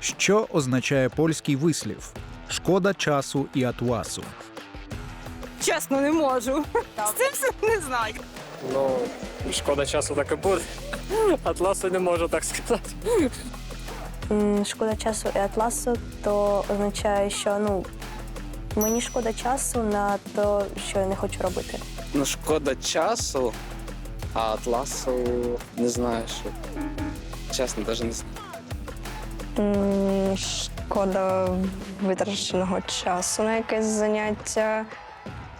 Що означає польський вислів? Шкода часу і атласу. Чесно, не можу. З цим все не знаю. Ну, шкода часу так і буде. Атласу не можу так сказати. Шкода часу і атласу, то означає, що ну мені шкода часу на те, що я не хочу робити. Ну, шкода часу, а атласу не знаю, що. Чесно, навіть не знаю. Шкода витраченого часу на якесь заняття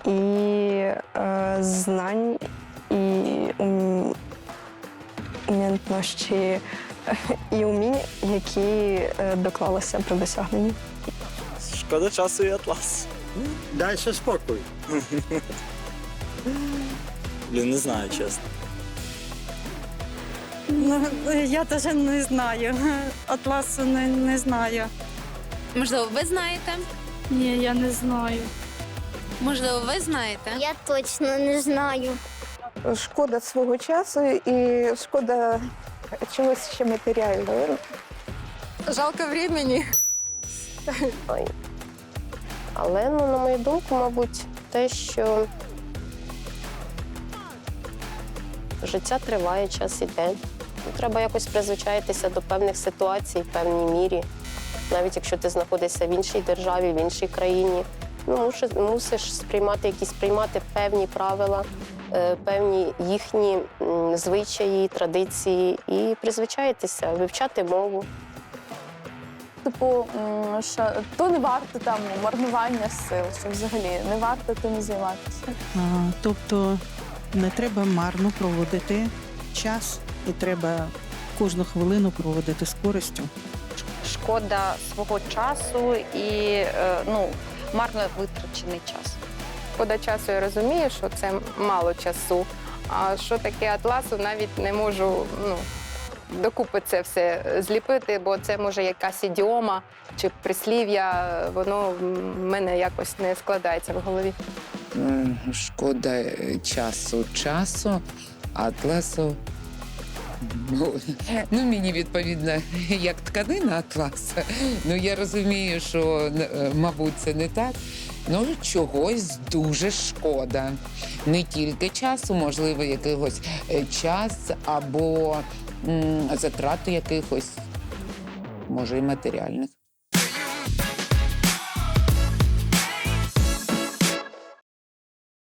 і е, знань, і ум- умінності і умінь, які е, доклалися при досягненні. Шкода часу і атлас. Дальше спокій. Блін, не знаю, чесно. Ну, я теж не знаю. Атласу не, не знаю. Можливо, ви знаєте? Ні, я не знаю. Можливо, ви знаєте? Я точно не знаю. Шкода свого часу і шкода чогось ще матеріального. Жалко времени. Але, ну, на мою думку, мабуть, те, що життя триває, час іде. Ну, Треба якось призвичаїтися до певних ситуацій в певній мірі. Навіть якщо ти знаходишся в іншій державі, в іншій країні, ну, мусиш, мусиш сприймати якісь приймати певні правила, е, певні їхні м, звичаї, традиції і призвичаїтися, вивчати мову. Типу, що то не варто там марнування сил, що взагалі не варто тим займатися. А, тобто не треба марно проводити час, і треба кожну хвилину проводити з користю. Шкода свого часу і е, ну, марно витрачений час. Шкода часу я розумію, що це мало часу. А що таке атласу, навіть не можу ну, докупи це все зліпити, бо це може якась ідіома чи прислів'я, воно в мене якось не складається в голові. Шкода часу часу, атласу. Ну, ну, мені відповідно, як тканина атлас. Ну, я розумію, що, е, мабуть, це не так. Ну, чогось дуже шкода. Не тільки часу, можливо, якихось е, час або м, затрати якихось, може, і матеріальних.